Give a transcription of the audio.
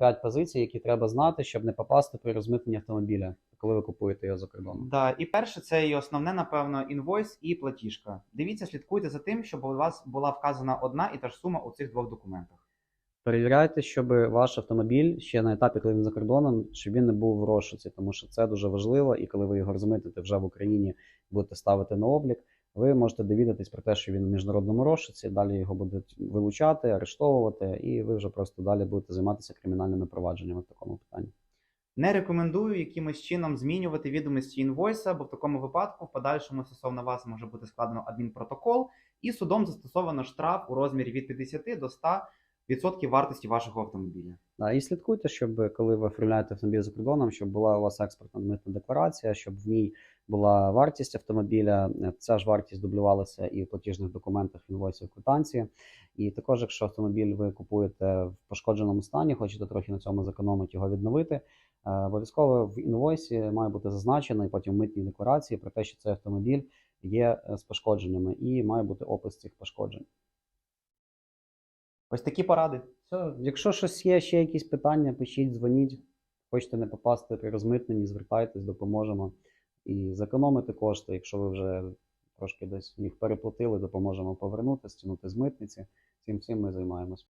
П'ять позицій, які треба знати, щоб не попасти при розмитненні автомобіля, коли ви купуєте його за кордоном. Да, і перше, це і основне, напевно, інвойс і платіжка. Дивіться, слідкуйте за тим, щоб у вас була вказана одна і та ж сума у цих двох документах. Перевіряйте, щоб ваш автомобіль ще на етапі, коли він за кордоном, щоб він не був в розшуці, тому що це дуже важливо. І коли ви його розмитите вже в Україні, будете ставити на облік, ви можете довідатись про те, що він в міжнародному розшуці. Далі його будуть вилучати, арештовувати, і ви вже просто далі будете займатися кримінальними провадженнями в такому питанні. Не рекомендую якимось чином змінювати відомості інвойса, бо в такому випадку в подальшому стосовно вас може бути складено адмінпротокол, і судом застосовано штраф у розмірі від 50 до 100% вартості вашого автомобіля. Да, і слідкуйте, щоб коли ви оформляєте автомобіль за кордоном, щоб була у вас експортна митна декларація, щоб в ній була вартість автомобіля. Ця ж вартість дублювалася і в платіжних документах інвойсів квитанції. І також, якщо автомобіль ви купуєте в пошкодженому стані, хочете трохи на цьому зекономити його відновити. е, Обов'язково в інвойсі має бути зазначено і потім в митній декларації про те, що цей автомобіль є е, з пошкодженнями, і має бути опис цих пошкоджень. Ось такі поради. Все, якщо щось є, ще якісь питання, пишіть, дзвоніть. Хочете не попасти при розмитненні, звертайтесь, допоможемо. І зекономити кошти, якщо ви вже трошки десь їх переплатили, допоможемо повернути, стягнути з митниці. Цим всім ми займаємось.